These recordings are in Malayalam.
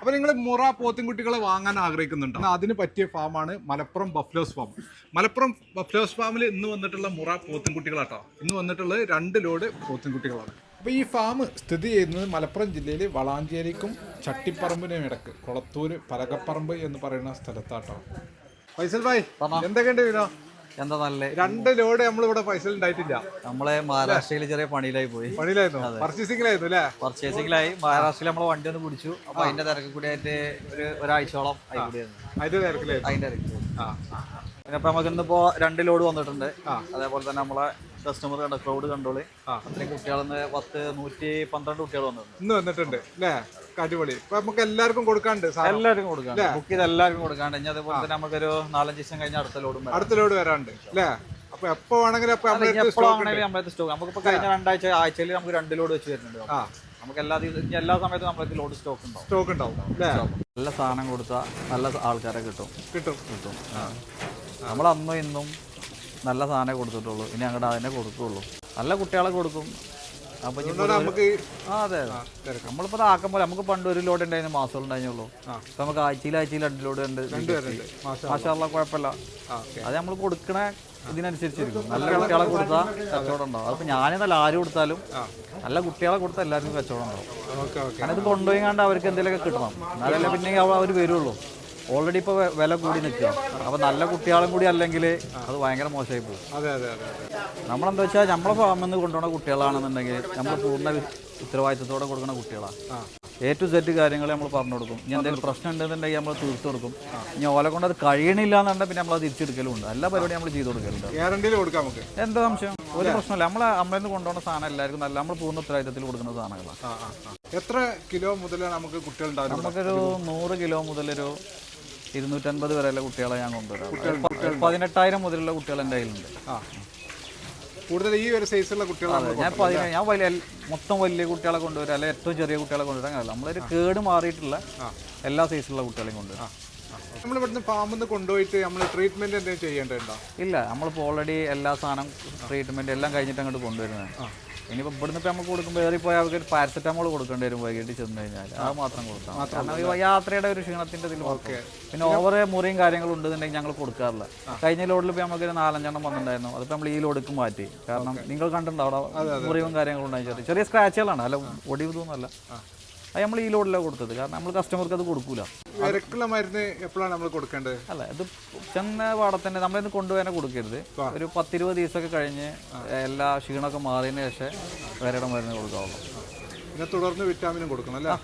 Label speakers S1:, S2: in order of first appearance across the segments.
S1: അപ്പൊ നിങ്ങൾ മുറ പോത്തിൻകുട്ടികളെ വാങ്ങാൻ ആഗ്രഹിക്കുന്നുണ്ടോ? അതിന് പറ്റിയ ഫാമാണ് Malappuram buffaloes farm Malappuram buffaloes ഫാമിൽ ഇന്ന് വന്നിട്ടുള്ള മുറ പോത്തിൻകുട്ടികളാട്ടോ ഇന്ന് വന്നിട്ടുള്ളത് രണ്ട് ലോഡ് പോത്തിൻകുട്ടികളാണ് അപ്പോൾ ഈ ഫാം സ്ഥിതി ചെയ്യുന്നത് മലപ്പുറം ജില്ലയിൽ വളാഞ്ചേരിക്കും ചട്ടിപ്പറമ്പിനും ഇടയ്ക്ക് കൊളത്തൂര് പലകപ്പറമ്പ് എന്ന് പറയുന്ന സ്ഥലത്താട്ടോ. ഫൈസൽ ഭായ് എന്തൊക്കെയുണ്ട് വിനോ?
S2: എന്താ നല്ല?
S1: രണ്ട് ലോഡ് നമ്മളിവിടെ പൈസ ഉണ്ടായിട്ടില്ല.
S2: നമ്മളെ മഹാരാഷ്ട്രയിൽ ചെറിയ പണിയിലായി പോയി.
S1: പണിയിലായിരുന്നു? പർച്ചേസിംഗിലായിരുന്നു അല്ലേ?
S2: പർച്ചേസിംഗിലായി മഹാരാഷ്ട്രയിൽ നമ്മളെ വണ്ടി ഒന്ന് പിടിച്ചു. അപ്പൊ അതിന്റെ തിരക്ക് കൂടി ആയിട്ട് ഒരു ഒരാഴ്ചയോളം
S1: അതിന്റെ തിരക്കിലായിരുന്നു.
S2: അതിന്റെ പിന്നെ ഇപ്പൊ നമുക്ക് ഇന്നിപ്പോ രണ്ട് ലോഡ് വന്നിട്ടുണ്ട്. അതേപോലെ തന്നെ നമ്മളെ കസ്റ്റമർ കണ്ട ക്രൗഡ് കണ്ടോളി. അത്രയും കുട്ടികളെന്ന് പത്ത് നൂറ്റി പന്ത്രണ്ട് കുട്ടികൾ വന്നിട്ടുണ്ട്.
S1: ഇന്ന് വന്നിട്ടുണ്ട് അല്ലേ? അടിപൊളി ഇപ്പൊ നമുക്ക് എല്ലാവർക്കും കൊടുക്കാണ്ട്
S2: എല്ലാവർക്കും കൊടുക്കാണ്ട് ബുക്ക് ചെയ്ത് എല്ലാവർക്കും കൊടുക്കാണ്ട് ഇനി അതേപോലെ തന്നെ നമുക്കൊരു നാലഞ്ച് ദിവസം കഴിഞ്ഞ അടുത്ത ലോഡും വരാം.
S1: അടുത്ത ലോഡ് വരാണ്ട് അല്ലേ? അപ്പൊ എപ്പോ വേണമെങ്കിലും അപ്പൊ
S2: ഇനി
S1: നമ്മളെ
S2: എപ്പോഴാണെങ്കിലും നമ്മളെ സ്റ്റോക്ക് നമുക്കിപ്പോ കഴിഞ്ഞ രണ്ടാഴ്ച ആഴ്ചയിൽ നമുക്ക് രണ്ട് ലോഡ് വെച്ച് വരുന്നുണ്ട്.
S1: ആ.
S2: നമുക്ക് എല്ലാ ദിവസവും ഇനി എല്ലാ സമയത്തും നമ്മളെ ലോഡ് സ്റ്റോക്ക് ഉണ്ടാവും.
S1: സ്റ്റോക്ക് ഉണ്ടാവും. അല്ലേ?
S2: നല്ല സാധനം കൊടുത്താൽ നല്ല ആൾക്കാരെ കിട്ടും.
S1: കിട്ടും.
S2: കിട്ടും. നമ്മൾ അന്നും ഇന്നും നല്ല സാധനം കൊടുത്തിട്ടുള്ളൂ. ഇനി അങ്ങോട്ട് അതിനെ കൊടുക്കുള്ളൂ നല്ല കുട്ടികളെ കൊടുക്കും. അപ്പൊ
S1: നമുക്ക്
S2: ആ അതെ നമ്മളിപ്പോ ആക്കാൻ ആക്കം പോലെ നമുക്ക് പണ്ട് ഒരു ലോഡ് ഉണ്ടായിരുന്നു മാസം ഉണ്ടായിരുന്നുള്ളൂ. നമുക്ക് ആഴ്ചയിൽ ആഴ്ചയിൽ രണ്ട് ലോഡ് ഉണ്ട്. മാഷാള്ള കുഴപ്പമില്ല. അത് നമ്മൾ കൊടുക്കണ ഇതിനനുസരിച്ചിരിക്കും. നല്ല കുട്ടികളെ കൊടുത്താൽ കച്ചവടം ഉണ്ടാവും. അതിപ്പോ ഞാനെന്നല്ല ആര് കൊടുത്താലും നല്ല കുട്ടികളെ കൊടുത്താൽ എല്ലാവർക്കും കച്ചവടം ഉണ്ടാവും.
S1: അങ്ങനെ
S2: കാരണം ഇത് കൊണ്ടുപോയി കണ്ട് അവർക്ക് എന്തെങ്കിലുമൊക്കെ കിട്ടണം. എന്നാലല്ലേ പിന്നെ അവർ വരുള്ളൂ. ഓൾറെഡി ഇപ്പോൾ വില കൂടി നിൽക്കുക. അപ്പോൾ നല്ല കുട്ടികളും കൂടി അല്ലെങ്കിൽ അത് ഭയങ്കര മോശമായി പോകും.
S1: അതെ അതെ അതെ
S2: നമ്മളെന്താ വെച്ചാൽ നമ്മളെ ഫാമിൽ നിന്ന് കൊണ്ടുപോകുന്ന കുട്ടികളാണെന്നുണ്ടെങ്കിൽ നമ്മൾ പൂർണ ഉത്തരവാദിത്തത്തോടെ കൊടുക്കുന്ന കുട്ടികളാണ് എ ടു സെറ്റ് കാര്യങ്ങൾ നമ്മൾ പറഞ്ഞു കൊടുക്കും. ഇനി എന്തെങ്കിലും പ്രശ്നം ഉണ്ടെന്നുണ്ടെങ്കിൽ നമ്മൾ തീർത്തു കൊടുക്കും. ഇനി ഓല കൊണ്ട് അത് കഴിയണില്ല എന്നുണ്ടെങ്കിൽ പിന്നെ നമ്മൾ അത് തിരിച്ചെടുക്കലും ഉണ്ട് എല്ലാ പരിപാടി നമ്മൾ ചെയ്തു കൊടുക്കലുണ്ട്.
S1: ഗ്യാരണ്ടിയിൽ കൊടുക്കാം നമുക്ക്.
S2: എന്താ സംശയം? ഒരു പ്രശ്നമില്ല. നമ്മൾ നമ്മളിൽ നിന്ന് കൊണ്ടുപോകുന്ന സാധനം എല്ലാവർക്കും നല്ല നമ്മൾ പൂർണ ഉത്തരവാദിത്തത്തിൽ കൊടുക്കുന്ന സാധനങ്ങളാണ്.
S1: എത്ര കിലോ മുതൽ നമുക്ക് കുട്ടികൾ
S2: നമുക്കൊരു നൂറ് കിലോ മുതലൊരു ഇരുന്നൂറ്റൻപത് വരെയുള്ള കുട്ടികളെ ഞാൻ കൊണ്ടുവരാം പതിനെട്ടായിരം മുതലുള്ള കുട്ടികൾ എന്റെ കയ്യിലുണ്ട്.
S1: കൂടുതൽ ഈ ഒരു സൈസുള്ള കുട്ടികളാണ്
S2: ഞാൻ ഞാൻ വലിയ മൊത്തം വലിയ കുട്ടികളെ കൊണ്ടുവരാം അല്ലെങ്കിൽ ഏറ്റവും ചെറിയ കുട്ടികളെ കൊണ്ടുവരാൻ കഴിയില്ല നമ്മളൊരു കേട് മാറിയിട്ടുള്ള എല്ലാ സൈസിലുള്ള കുട്ടികളെയും കൊണ്ടുവരാം.
S1: നമ്മൾ ഇവിടുന്ന് ഫാമിൽ നിന്ന് കൊണ്ടുപോയിട്ട് നമ്മൾ ട്രീറ്റ്മെന്റ് എന്തെങ്കിലും ചെയ്യേണ്ടതുണ്ടോ?
S2: ഇല്ല നമ്മളിപ്പോൾ ഓൾറെഡി എല്ലാ സാധനം ട്രീറ്റ്മെന്റ് എല്ലാം കഴിഞ്ഞിട്ട് അങ്ങോട്ട് കൊണ്ടുവരുന്നത് ഇനിയിപ്പോൾ ഇവിടുന്ന് ഇപ്പോൾ നമുക്ക് കൊടുക്കുമ്പോൾ ഏറിപ്പോയി അവർക്ക് ഒരു പാരസെറ്റമോൾ കൊടുക്കേണ്ടി വരും വൈകിട്ട് ചെന്ന് കഴിഞ്ഞാൽ അത് മാത്രം കൊടുക്കാം യാത്രയുടെ ഒരു ക്ഷീണത്തിന്റെ ഇതിൽ ഓക്കെ. പിന്നെ ഓവർ മുറിയും കാര്യങ്ങളും ഉണ്ടെന്നുണ്ടെങ്കിൽ ഞങ്ങൾ കൊടുക്കാറില്ല. കഴിഞ്ഞ ലോഡിൽ ഇപ്പോൾ നമുക്ക് ഒരു നാലഞ്ചെണ്ണം വന്നിട്ടുണ്ടായിരുന്നു. അതിപ്പോൾ നമ്മൾ ഈ ലോഡിക്ക് മാറ്റി. കാരണം നിങ്ങൾ കണ്ടിട്ടുണ്ടോ അവിടെ മുറിവും കാര്യങ്ങളും ഉണ്ടായി ചെറിയ സ്ക്രാച്ചുകളാണ് അല്ല ഒടിവതൊന്നുമല്ല അത് നമ്മൾ ഈ ലോഡിലാണ് കൊടുത്തത്. കാരണം നമ്മൾ കസ്റ്റമർക്ക് അത് കൊടുക്കൂല.
S1: മരുന്ന് എപ്പോഴാണ് നമ്മൾ കൊടുക്കേണ്ടത്?
S2: അല്ല ഇത് ചെന്ന പാടത്തന്നെ നമ്മളിന്ന് കൊണ്ടുപോകാനെ കൊടുക്കരുത്. ഒരു പത്തിരുപത് ദിവസമൊക്കെ കഴിഞ്ഞ് എല്ലാ ക്ഷീണമൊക്കെ മാറിയതിന് ശേഷം വേറെ മരുന്ന് കൊടുക്കാവുള്ളൂ.
S1: പിന്നെ തുടർന്ന് വിറ്റാമിനും കൊടുക്കണം അല്ലേ?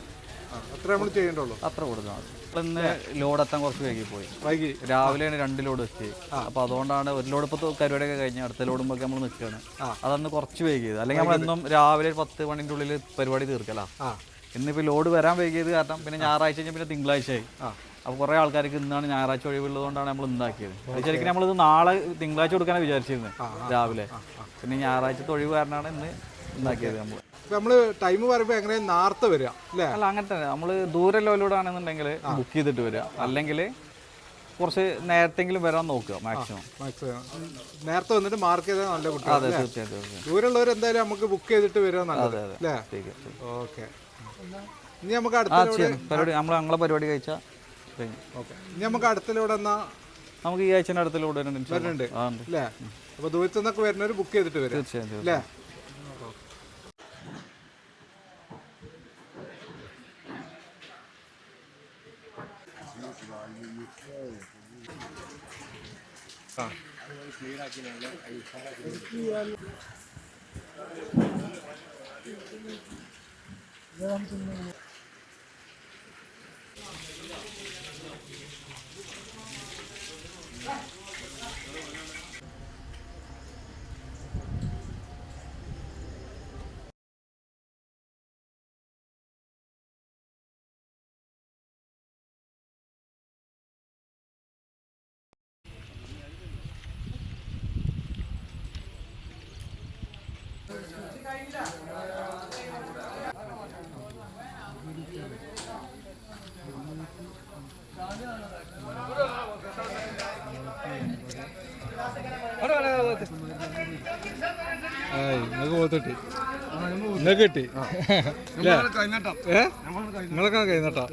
S1: അത്രേ നമ്മൾ ചെയ്യേണ്ടുള്ളൂ
S2: അത്ര കൊടുക്കാം ഇന്ന് ലോഡ് എത്താൻ കുറച്ച് വൈകി പോയി.
S1: വൈകി.
S2: രാവിലെയാണ് രണ്ട് ലോഡ് വെച്ച് അപ്പൊ അതുകൊണ്ടാണ് ഒരു ലോഡ് ഇപ്പൊ കരുവടൊക്കെ കഴിഞ്ഞ് അടുത്ത ലോഡുമ്പോൾ നമ്മൾ നിൽക്കുകയാണ്. അതന്ന് കുറച്ച് വൈകിയത്. അല്ലെങ്കിൽ നമ്മൾ എന്നും രാവിലെ പത്ത് മണിന്റെ ഉള്ളിൽ പരിപാടി തീർക്കലാ. ഇന്നിപ്പോൾ ലോഡ് വരാൻ വൈകിയത് കാരണം പിന്നെ ഞായറാഴ്ച കഴിഞ്ഞാൽ പിന്നെ തിങ്കളാഴ്ചയായി. അപ്പോൾ കുറേ ആൾക്കാർക്ക് ഇന്നാണ് ഞായറാഴ്ച ഒഴിവുള്ളതുകൊണ്ടാണ് നമ്മൾ ഇന്നാക്കിയത്. അത് ശരിക്കും നമ്മളിത് നാളെ തിങ്കളാഴ്ച കൊടുക്കാനാണ് വിചാരിച്ചിരുന്നത് രാവിലെ. പിന്നെ ഞായറാഴ്ചത്തെ ഒഴിവ് കാരണമാണ് ഇന്ന് ഇന്നാക്കിയത് നമ്മൾ
S1: നമ്മൾ ടൈം പറയുമ്പോൾ എങ്ങനെ നാർത്ത വരിക അല്ലേ?
S2: അല്ല അങ്ങനത്തെ നമ്മൾ ദൂരെ ആണെന്നുണ്ടെങ്കിൽ ബുക്ക് ചെയ്തിട്ട് വരിക. അല്ലെങ്കിൽ കുറച്ച് നേരത്തെങ്കിലും വരാൻ നോക്കുക മാക്സിമം
S1: മാക്സിമം നേരത്തെ വന്നിട്ട് മാർക്ക് ചെയ്താൽ നല്ല കുട്ടികൾ
S2: അതെ
S1: ദൂരമുള്ളവർ എന്തായാലും നമുക്ക് ബുക്ക് ചെയ്തിട്ട് വരിക നല്ലത്. അല്ലേ. ഓക്കെ. ഇനി നമുക്ക്
S2: ആ
S1: അടുത്ത
S2: ചെയ്യണം പരിപാടി നമ്മൾ ഞങ്ങളെ പരിപാടി കഴിച്ചാൽ കഴിഞ്ഞു
S1: ഓക്കെ. ഇനി നമുക്ക് അടുത്തിലൂടെ എന്നാ
S2: നമുക്ക് ഈ ആഴ്ച അടുത്ത ലോഡ് വരുന്നുണ്ട്
S1: വരുന്നുണ്ട്.
S2: ആ ഉണ്ട്.
S1: അല്ലേ? അപ്പൊ ദൂരത്തു നിന്നൊക്കെ വരുന്നവർ ബുക്ക് ചെയ്തിട്ട് വരും.
S2: തീർച്ചയായും തീർച്ചയായും.
S1: അല്ലേ? ആ. 감사합니다. നിങ്ങൾക്ക് പോത്തിട്ടി നിങ്ങൾക്ക് കിട്ടി. നിങ്ങളൊക്കെ കഴിഞ്ഞിട്ടാ